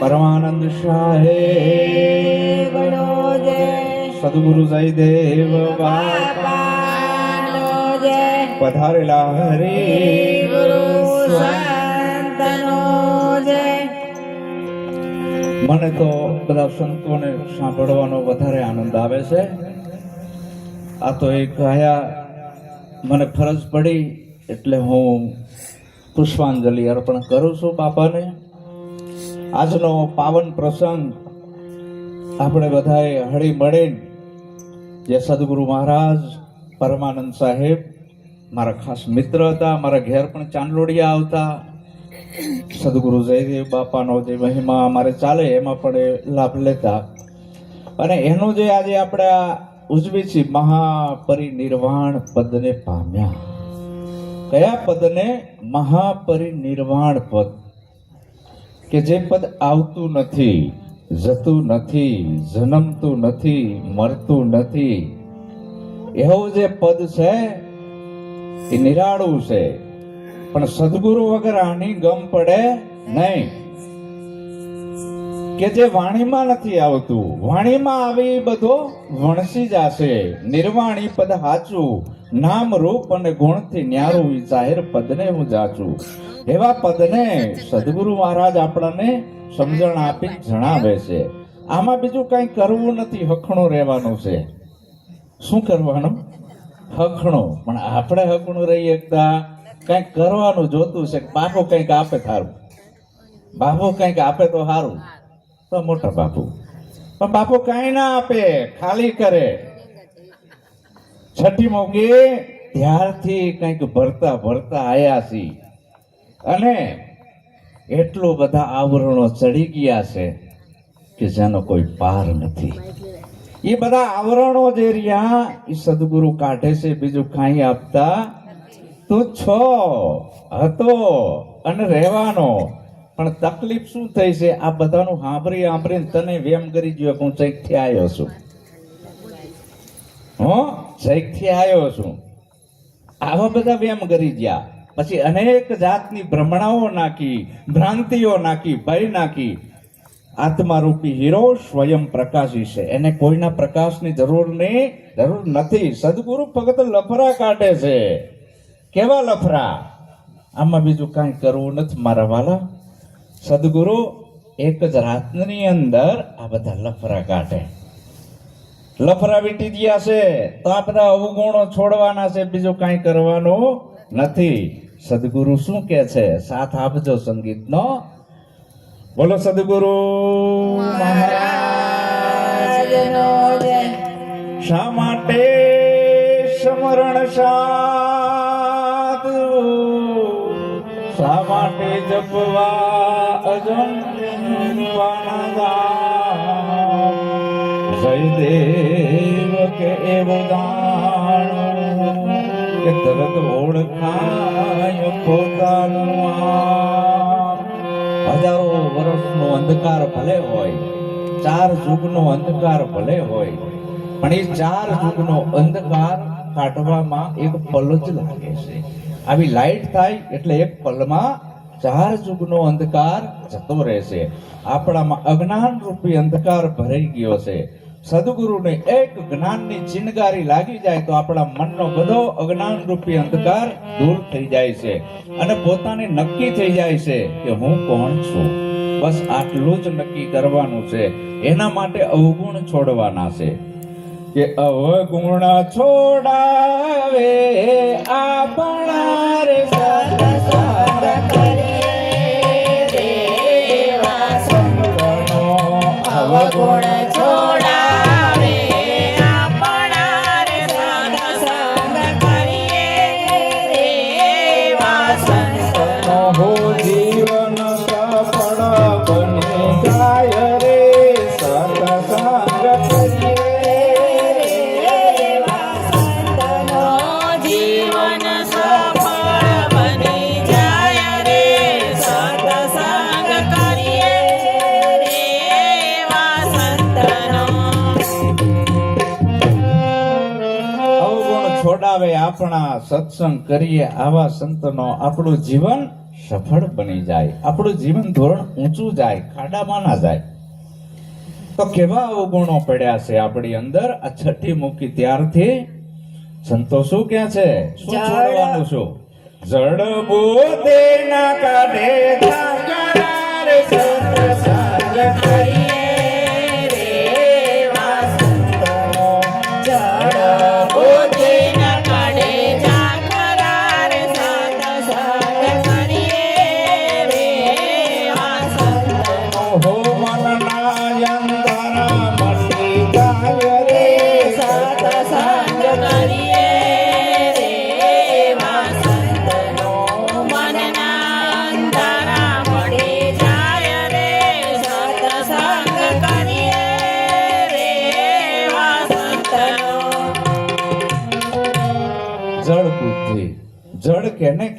પરમાનંદ સાહેબ સદગુરુ જયદેવ પધારેલા હરે મને તો બધા સંતોને સાંભળવાનો વધારે આનંદ આવે છે. આ તો એક ગયા મને ફરજ પડી એટલે હું પુષ્પાંજલિ અર્પણ કરું છું બાપાને. આજનો પાવન પ્રસંગ આપણે બધાએ હળી મળીને જે સદગુરુ મહારાજ, પરમાનંદ સાહેબ, મારા ખાસ મિત્ર હતા, મારા ઘેર પણ ચાંદલોડિયા આવતા. સદગુરુ જયદેવ બાપાનો જે મહિમા અમારે ચાલે એમાં પણ એ લાભ લેતા. અને એનું જે આજે આપણે ઉજવી છીએ મહાપરિનિર્વાણ પદને પામ્યા. કયા પદને મહાપરિનિર્વાણ પદ? કે જે પદ આવતું નથી, જતું નથી, જન્મતું નથી, મરતું નથી. એવું જે પદ છે, એ નિરાળું છે. પણ સદગુરુ વગર આની ગમ પડે નહીં. કે જે વાણીમાં નથી આવતું, વાણીમાં આવી બધો વણસી જશે. નિર્વાણી પદ હાચું નામ રૂપ અને ગુણથી ન્યારું જાહેર પદને હું જાચું. એવા પદને સદગુરુ મહારાજ આપણને સમજણ આપી જણાવે છે. આમાં બીજું કઈ કરવું નથી, હખણું રહેવાનું છે. શું કરવાનું? હખણું. પણ આપણે હખણું રહી એકતા કંઈક કરવાનું જોતું છે બાપુ કંઈક આપે સારું બાપુ કંઈક આપે તો સારું તો મોટા બાપુ. પણ બાપુ કાંઈ ના આપે, ખાલી કરે. છઠ્ઠી મોગી ત્યારથી કંઈક ભરતા ભરતા આયા છે અને એટલો બધા આવરણો ચડી ગયા છે કે જેનો કોઈ પાર નથી. એ બધા આવરણો જે રહ્યા, એ સદગુરુ કાઢે છે, બીજું કાંઈ આપતા તું છો હતો અને રહેવાનો. પણ તકલીફ શું થઈ છે? આ બધાનું સાંભળી સાંભળીને તને વેમ કરી ગયો હું ચૈકથી આવ્યો છું. હું? ચૈકથી આવ્યો છું. આવા બધા વેમ કરી ગયા. પછી અનેક જાતની ભ્રમણાઓ નાખી, ભ્રાંતિઓ નાખી, ભય નાખી. આત્મારૂપી હીરો સ્વયં પ્રકાશી છે. એને કોઈના પ્રકાશની જરૂર નહીં જરૂર નથી. સદગુરુ ફક્ત લફરા કાઢે છે. કેવા લફરા? આમાં બીજું કાંઈ કરવું નથી મારા વાલા. સદગુરુ એક જ રાતની અંદર આ બધા લફરા કાઢે. લફરા વીટી ગયા છે. તો આ બધા અવગુણો છોડવાના છે. બીજું કાંઈ કરવાનું નથી. સદગુરુ શું કે છે? સાથ આપજો સંગીતનો. બોલો સદગુરુ. શા માટે સમરણ સાધુ? શા માટે જપવા અજન જયદેવ કે એવ જાણ કે તરત ઓળખાય પોતાનું હજારો વર્ષનો અંધકાર ભલે હોય, ચાર જુગનો અંધકાર ભલે હોય, પણ એ ચાર જુગનો અંધકાર કાઢવામાં એક પલ જ લાગે છે. આવી લાઈટ થાય એટલે એક પલમાં ચાર જુગનો અંધકાર જતો રહેશે. આપણામાં અજ્ઞાન રૂપી અંધકાર ભરાઈ ગયો છે. સદગુરુને એક જ્ઞાનની ચિનગારી લાગી જાય તો આપણા મનનો બધો અજ્ઞાન રૂપી અંધકાર દૂર થઈ જાય છે અને પોતાને નક્કી થઈ જાય છે કે હું કોણ છું. બસ આટલું જ નક્કી કરવાનું છે. એના માટે અવગુણ છોડવાના છે. કે અવગુણ છોડાવે આપણા રે આપણા સત્સંગ કરીએ આવા સંતનો આપણું જીવન સફળ બની જાય. આપણું જીવન ધોરણ ઊંચું જાય ખાડામાં ના જાય. તો કેવા અવગુણો પડ્યા છે આપણી અંદર? આ છઠ્ઠી મૂકી ત્યારથી સંતો શું કે છે? શું. છોડવાનું શું જળ બોધે ના કાઢે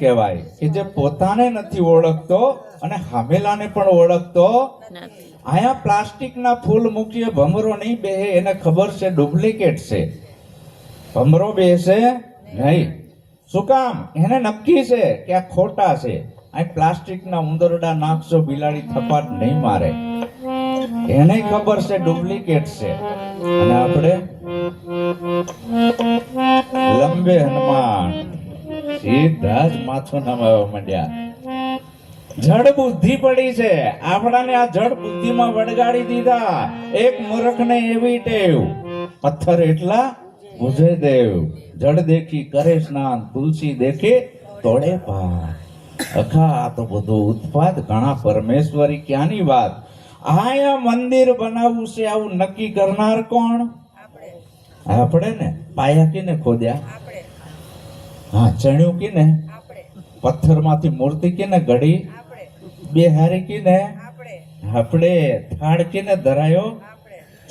કહેવાય કે જે પોતાને નથી ઓળખતો અને હામેલાને પણ ઓળખતો અહીંયા પ્લાસ્ટિકના ફૂલ મૂકીએ ભમરો નહીં બેહે એને ખબર છે ડુપ્લિકેટ છે. ભમરો બેસે નહીં. શું કામ? એને નક્કી છે કે આ ખોટા છે. અહીં પ્લાસ્ટિકના ઉંદરડા નાખશો બિલાડી થપાટ નહીં મારે. એને ખબર છે ડુપ્લિકેટ છે. અને આપણે લંબે હનુમાન સીધા જ માથું નમાવા માંડ્યા. જડ બુદ્ધિ પડી છે. આપણાને આ જડ બુદ્ધિમાં વળગાડી દીધા. એક મૂર્ખને એવી ટેવ. પથ્થર એટલા બુઝે દેવ. જડ દેખી કરે સ્નાન તુલસી દેખે તોડે પાર. અખા આ તો બધું ઉત્પાદ. ઘણા પરમેશ્વરી ક્યાંની વાત? આયા મંદિર બનાવવું છે આવું નક્કી કરનાર કોણ? આપણે. ને? પાયા કિને ખોદ્યા? હા. ચણ્યું કિને પથ્થરમાંથી મૂર્તિ કિને ઘડી બે હારી ને આપણે. થાળ કિને ધરાયો.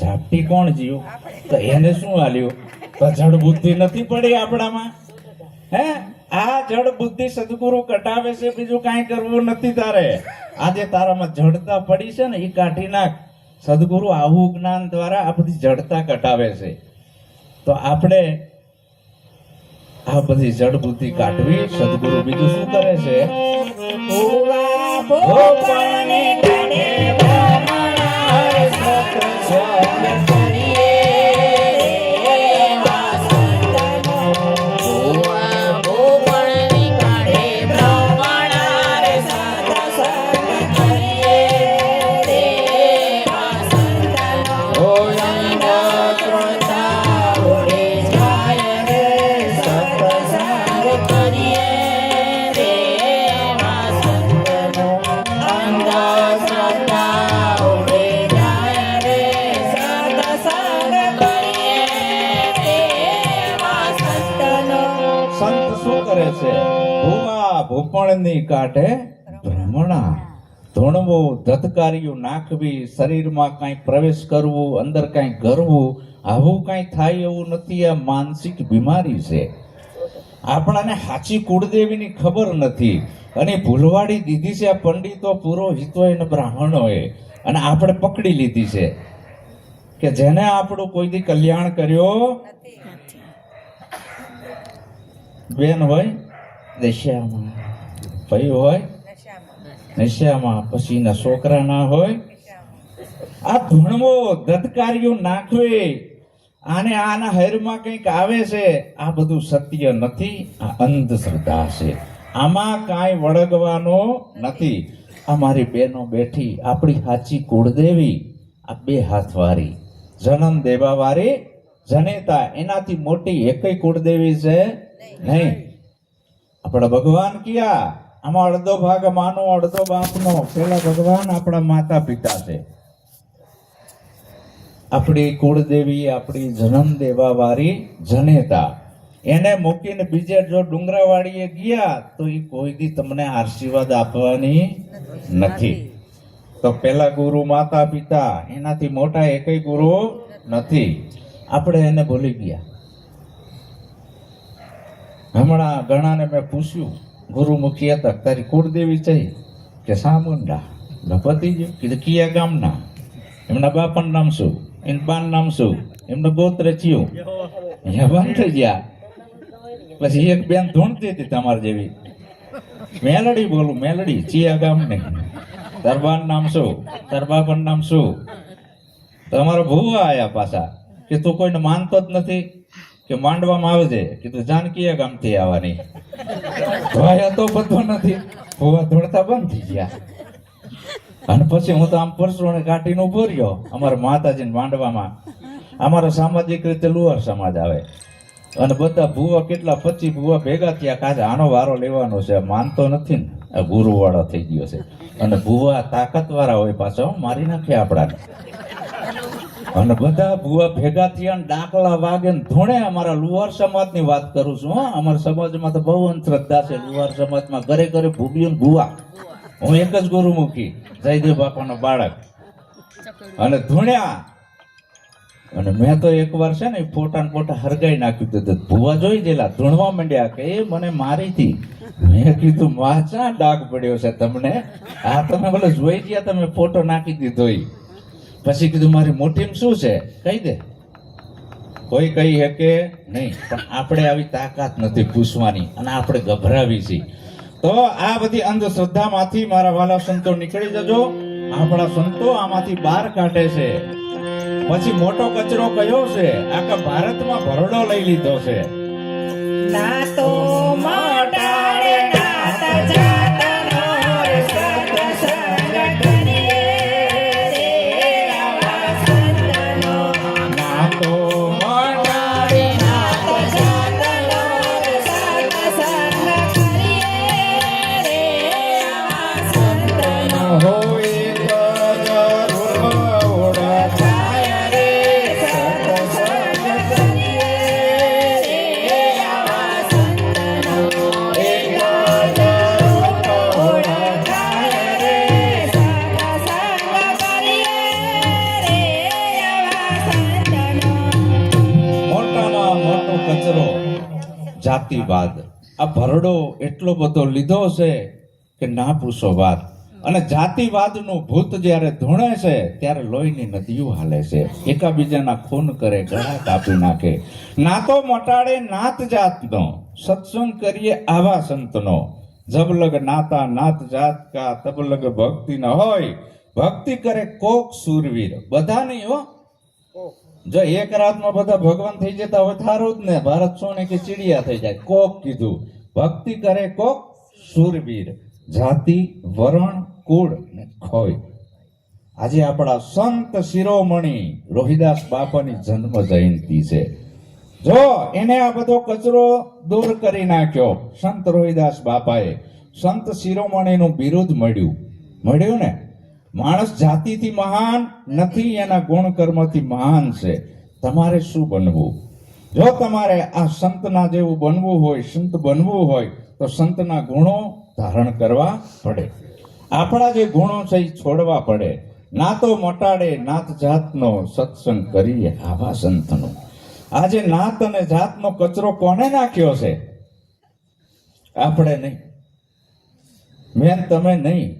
ઝાપટી કોણ જીવ? તો એને શું હાલ્યું તો જડ બુદ્ધિ નથી પડી આપણામાં. હે? આ જડ બુદ્ધિ સદગુરુ કટાવે છે બીજું કાંઈ કરવું નથી તારે. આજે તારામાં જડતા પડી છે ને એ કાઢી નાખ. સદગુરુ આવું જ્ઞાન દ્વારા આ બધી જડતા કટાવે છે. તો આપણે આ બધી જડ બુદ્ધિ કાઢવી સદગુરુ બીજું શું કરે છે? ભુવા ભૂમા કાઢે ભ્રમણા. ધૂણવું ધતકાર્યું નાખવી શરીરમાં કાંઈ પ્રવેશ કરવું અંદર કાંઈ કરવું આવું કાંઈ થાય એવું નથી આ માનસિક બીમારી છે. આપણાને સાચી કુળદેવીની ખબર નથી. અને ભૂલવાડી દીધી છે આ પંડિતો પુરોહિતોએ અને બ્રાહ્મણોએ. અને આપણે પકડી લીધી છે કે જેને આપણું કોઈ દી કલ્યાણ કર્યો બેન હોય દશિયામાં ભાઈ હોય? નશામાં. પછી એના છોકરા ના હોય? આ ધૂણવો ધધકાર્યું નાખવે. આને આના હૈરમાં કંઈક આવે છે. આ બધું સત્ય નથી. આ અંધશ્રદ્ધા છે. આમાં કાંઈ વળગવાનો નથી. આ મારી બેનો બેઠી આપણી સાચી કુળદેવી આ બે હાથવાળી. જનમ દેવાવાળી જનેતા. એનાથી મોટી એકય કુળદેવી છે? નહીં. આપણા ભગવાન કયા? આમાં અડધો ભાગ માનો, અડધો બાપનો. પેલા ભગવાન આપણા માતા પિતા છે. આપણી કુળદેવી, આપણી જન્મ દેવા વાળી જનેતા. એને મૂકીને બીજે જો ડુંગરાવાળીએ ગયા, તો એ કોઈ દી તમને આશીર્વાદ આપવાની નથી. તો પેલા ગુરુ માતા પિતા એનાથી મોટા એકય ગુરુ નથી. આપણે એને ભૂલી ગયા. હમણાં ઘણાને મેં પૂછ્યું ગુરુમુખી હતા. તારી કુળદેવી થઈ કે સામુંડા? પતિજી કીધું, કિયા ગામના? એમના બાપાનું નામ શું? એમ બાન નામ શું? એમનું ગોત્ર થયું. બંધ થઈ ગયા. પછી એક બેન ધૂણતી હતી તમારી જેવી. મેલડી બોલું, મેલડી, ચિયા ગામ ને દરબાર નામ શું? દરબાપન નામ શું? તમારા ભૂવા આયા પાછા કે તું કોઈને માનતો જ નથી કે માંડવામાં આવજે તું જાનકીયા ગામથી આવવાની. ધોયા તો બધો નથી. ભૂવા ધોળતા બંધ થઈ ગયા. અને પછી હું તો આમ પરસોને કાઢીને ઊભો રહ્યો અમારા માતાજીને માંડવામાં. અમારો સામાજિક રીતે લુહાર સમાજ આવે. અને બધા ભૂવા કેટલા પચીસ ભૂવા ભેગા થયા કાજે આનો વારો લેવાનો છે, માનતો નથી ને. આ ગુરુવાળો થઈ ગયો છે. અને ભૂવા તાકાતવાળા હોય પાછો મારી નાખે આપણાને. અને બધા ભૂવા ભેગા થયા ડાકલા વાગે ધોણે અમારા લુહાર સમાજની વાત કરું છું, હા. અમારા સમાજમાં તો બહુ અંધશ્રદ્ધા છે. લુહાર સમાજમાં ઘરે ઘરે ભૂગ્યું ને ભૂવા. હું એક જ ગુરુમુખી, જયદેવ બાપાનો બાળક. અને ધૂણ્યા. અને મેં તો એકવાર છે ને, ફોટા ને ફોટા હરગાઈ નાખ્યું હતું. ભૂવા જોઈ ગયેલા, ધૂણવા માંડ્યા કે, એ મને મારી હતી મેં કીધું વાંચા ડાઘ પડ્યો છે તમને. આ તમે બોલો જોઈ ગયા, તમે ફોટો નાખી દીધો ઈ. પછી કીધું, મારી મોટીમ શું છે? કહી દે. કોઈ કહી શકે નહીં, પણ આપણે આવી તાકાત નથી પૂછવાની અને આપણે ગભરાવી છીએ. તો આ બધી અંધશ્રદ્ધામાંથી મારા વાલા સંતો નીકળી જજો. આપણા સંતો આમાંથી બહાર કાઢે છે. પછી મોટો કચરો કયો છે? આખા ભારતમાં ભરડો લઈ લીધો છે. જાતિવાદ આ ભરડો એટલો બધો લીધો છે કે ના પૂછો વાત. અને જાતિવાદનું ભૂત જ્યારે ધૂણે છે, ત્યારે લોહીની નદીઓ હાલે છે. એકાબીજાના ખૂન કરે, ગળા કાપી નાખે. નાતો મટાડે, નાત જાતનો. સત્સંગ કરીએ આવા સંતનો. જબલગ નાતા, નાત જાત કા, તબલગ ભક્તિ ન હોય. ભક્તિ કરે કોક સુરવીર. બધા નહીં હો જો એક રાતમાં બધા ભગવાન થઈ જતા હોય, થારું જ ને. ભારત સોને કે ચીડિયા થઈ જાય. કોક કીધું, ભક્તિ કરે કોક સુરવીર જાતિ, વરણ, કુળ ને ખોય. આજે આપણા સંત શિરોમણી રોહિદાસ બાપાની જન્મ જયંતિ છે. જો એને આ બધો કચરો દૂર કરી નાખ્યો, સંત રોહિદાસ બાપાએ, સંત શિરોમણીનું બિરુદ મળ્યું. મળ્યું ને? માણસ જાતિથી મહાન નથી, એના ગુણ કર્મથી મહાન છે. તમારે શું બનવું? જો તમારે આ સંતના જેવું બનવું હોય, સંત બનવું હોય, તો સંતના ગુણો ધારણ કરવા પડે. આપણા જે ગુણો છે એ છોડવા પડે. ના તો મટાડે, નાત જાતનો સત્સંગ કરીએ આવા સંતનો. આજે નાત અને જાતનો કચરો કોને નાખ્યો છે? આપણે નહીં. મેં તમે નહીં.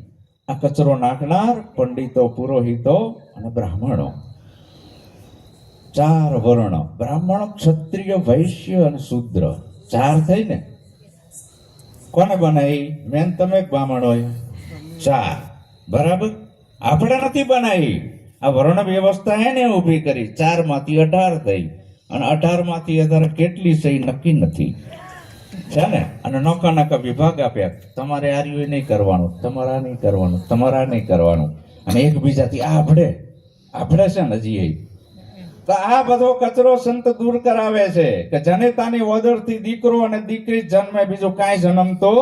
આ કચરો નાખનાર, પંડિતો, પુરોહિતો અને બ્રાહ્મણો. ચાર વર્ણ, બ્રાહ્મણ, ક્ષત્રિય, વૈશ્ય અને શુદ્ર. ચાર થઈ ને? કોને બનાવી મેન તમે બ્રાહ્મણ હોય. ચાર. બરાબર? આપણે નથી બનાવી આ વર્ણ વ્યવસ્થા એને ઊભી કરી. ચારમાંથી અઢાર થઈ. અને અઢારમાંથી અઢાર કેટલી છે નક્કી નથી. છે ને અને નોકા નોકા વિભાગ આપ્યા. તમારે આર્યુ એ નહીં કરવાનું તમારા નહીં કરવાનું તમારા નહીં કરવાનું. અને એકબીજાથી આ આપણે આભડે છે ને હજી એ. તો આ બધો કચરો સંત દૂર કરાવે છે કે જનેતાની વદરથી દીકરો અને દીકરી જન્મે બીજું કાંઈ જન્મતો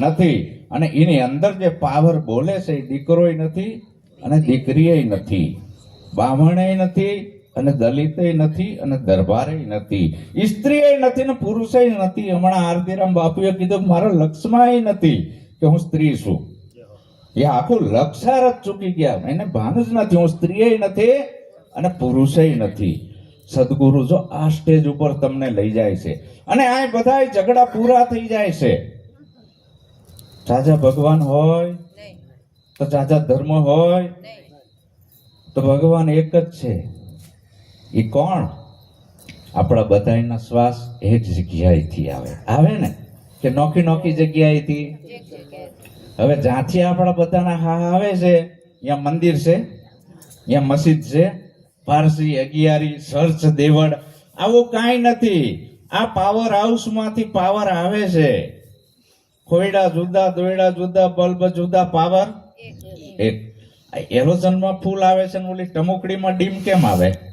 નથી. અને એની અંદર જે પાવર બોલે છે એ દીકરોય નથી અને દીકરીય નથી. બામણે નથી. અને દલિતે નથી અને દરબારે નથી. સ્ત્રીએ નથી ને પુરુષે નથી. હમણાં આરતીરામ બાપુએ કીધું મારા લક્ષમાં નથી કે હું સ્ત્રી છું. એ આખું લક્ષાર જ ચૂકી ગયા. એને ભાન જ નથી. હું સ્ત્રીએ નથી અને પુરુષે નથી. સદગુરુ જો આ સ્ટેજ ઉપર તમને લઈ જાય છે અને આ બધા ઝઘડા પૂરા થઈ જાય છે. જાજા ભગવાન હોય તો જાજા ધર્મ હોય તો ભગવાન એક જ છે. એ કોણ? આપણા બધાના શ્વાસ એ જ જગ્યાએથી આવે. આવે ને? કે નોખી નોખી જગ્યાએથી? હવે જ્યાંથી આપણા બધાના હા આવે છે ત્યાં મંદિર છે ત્યાં મસ્જિદ છે પારસી અગિયારી સર્ચ દેવળ આવું કાંઈ નથી. આ પાવર હાઉસમાંથી પાવર આવે છે. ખોયડા જુદા દોયડા જુદા બલ્બ જુદા પાવર એક. આ એરોઝનમાં ફૂલ આવે છે ને ઓલી ટમુકડીમાં ડીમ કેમ આવે?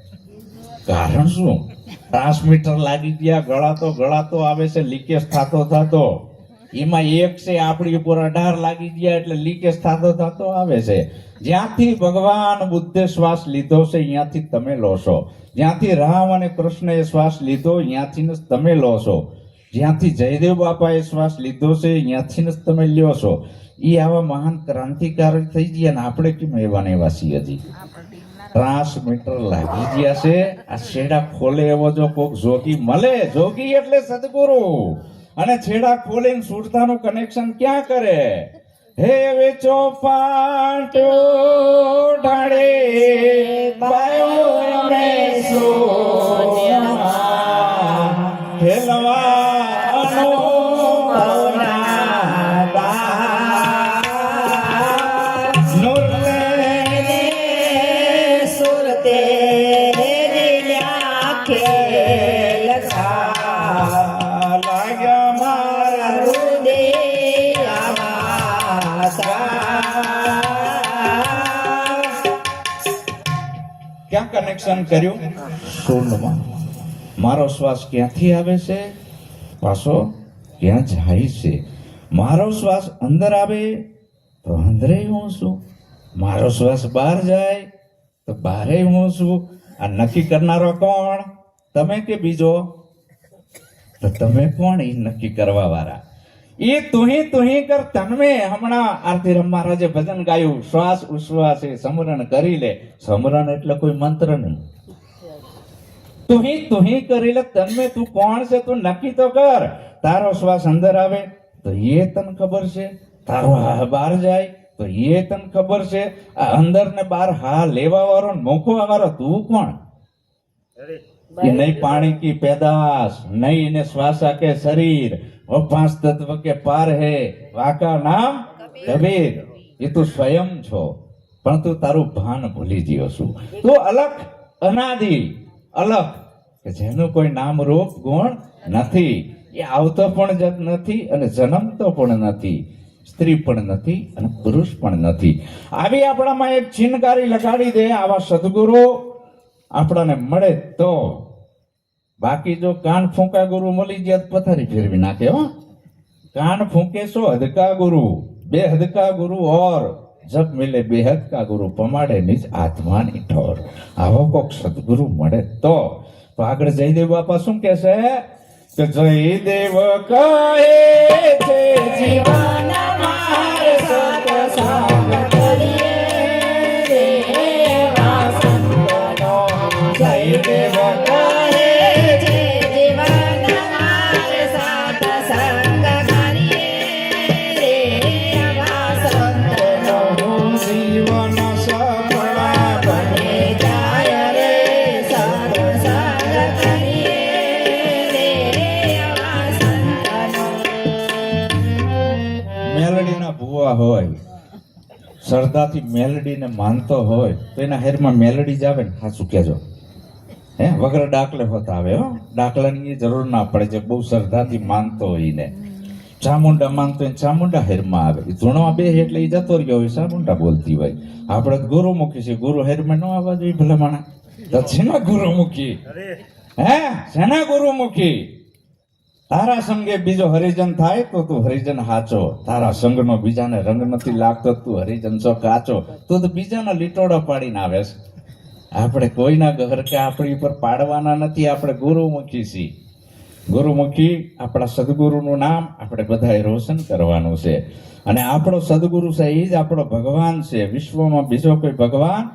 કારણ શું? ટ્રાન્સમીટર લાગી ગયા, ગળાતો ગળાતો આવે છે, લીકેજ થતો થતો. એમાં એક છે, આપણી ઉપર અઢાર લાગી ગયા એટલે લીકેજ થતો થતો આવે છે. જ્યાંથી ભગવાન બુદ્ધે શ્વાસ લીધો છે, ત્યાંથી તમે લો છો. જ્યાંથી રામ અને કૃષ્ણએ શ્વાસ લીધો, ત્યાંથી જ તમે લો છો. જ્યાંથી જયદેવ બાપાએ શ્વાસ લીધો છે, ત્યાંથી જ તમે લ્યો છો. એ આવા મહાન ક્રાંતિકારક થઈ ગયા ને આપણે કેમ એવા ને છીએ હજી? ટ્રાન્સમીટર લાગી ગયા છે. આ છેડા ખોલે એવો જો કોક જોગી મળે. જોગી એટલે સદગુરુ. અને છેડા ખોલીને સુરતાનું કનેક્શન ક્યાં કરે? હે વેચો પાટો ઢાળે. ક્યાં કર્યું? શૂન્યમાં મારો શ્વાસ ક્યાંથી આવે છે? પાછો ક્યાં જાય છે? મારો શ્વાસ અંદર આવે તો અંદરે હું છું. મારો શ્વાસ બહાર જાય તો બહારે હું છું. આ નક્કી કરનારો કોણ? તમે કે બીજો? તો તમે કોણ એ નક્કી કરવા વાળા એ તુહી તુહી કર તન્મે હમણાં આરતી રમવા ભજન ગાયું. શ્વાસ ઉશ્વાસે સમરણ કરી લે. સમરણ એટલે કોઈ મંત્ર નહીં. તુહી તુહી કરી લે તન્મે તું કોણ છે તું નક્કી તો કર. તારો શ્વાસ અંદર આવે તો એ તને ખબર છે. તારો હા બહાર જાય તો એ તને ખબર છે. આ અંદર ને બહાર હા લેવા વાળો મોકવા વાળો તું કોણ? નહીં પાણી કી પેદાશ નહીં એને શ્વાસ આકે શરીર. वो पांच तत्व के पार है वाका नाम કબીર એ તું સ્વયં છો પણ તું તારું ભાન ભૂલી ગયો છું તું અલગ અનાદિ અલગ કે જેનું કોઈ નામ રૂપ ગુણ નથી એ આવતો પણ જ નથી અને જન્મતો પણ નથી સ્ત્રી પણ નથી અને પુરુષ પણ નથી આવી આપણામાં એક ચિનકારી લગાડી દે આવા સદગુરુ આપણને મળે તો બાકી જો કાન ફૂંકા ગુરુ મળી ગયા પથારી ફેરવી નાખે, હો. કાન ફૂંકે સો હદકા ગુરુ, બે હદકા ગુરુ ઓર. જબ મિલે બેહદ કા ગુરુ પમાડે નિજ આત્માની ઠોર. આવો કોક સદગુરુ મળે તો. તો આગળ જયદેવ બાપા શું કે છે કે જયદેવ કહે છે, જીવન માર સત્સંગ શ્રદ્ધાથી મેલડીને માનતો હોય તો એના હેરમાં મેલડી જ આવે ને સાચું કહેજો. હે વગર ડાકલે હોતા આવે હો. ડાકલાની જરૂર ના પડે જે બહુ શ્રદ્ધાથી માનતો હોય ને ચામુંડા માનતો હોય ચામુંડા હેરમાં આવે. એ ધૂણવા બે એટલે એ જતો રહ્યો હોય ચામુંડા બોલતી હોય. આપણે ગુરુ મુખી છે ગુરુ હેરમાં ન આવવા જોઈએ ભલે માણા તો ગુરુ ગુરુમુખી હે શેના ગુરુમુખી તારા સંગે બીજો હરિજન થાય તો તું હરિજન હાચો. તારા સંગનો બીજાને રંગ નથી લાગતો, તું હરિજન છો કાચો. તું તો બીજાના લીટોડો પાડીને આવે છે. આપણે કોઈના ઘર કે આપણી ઉપર પાડવાના નથી, આપણે ગુરુમુખી છીએ. ગુરુમુખી આપણા સદગુરુનું નામ આપણે બધાએ રોશન કરવાનું છે. અને આપણો સદગુરુ છે એ જ આપણો ભગવાન છે. વિશ્વમાં બીજો કોઈ ભગવાન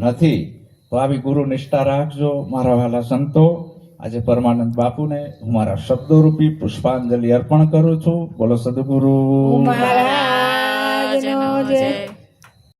નથી. તો આવી ગુરુ નિષ્ઠા રાખજો, મારા વાલા સંતો. આજે પરમાનંદ બાપુને હું મારા શબ્દો રૂપી પુષ્પાંજલિ અર્પણ કરું છું. બોલો સદગુરુ. મહારાજનો જય.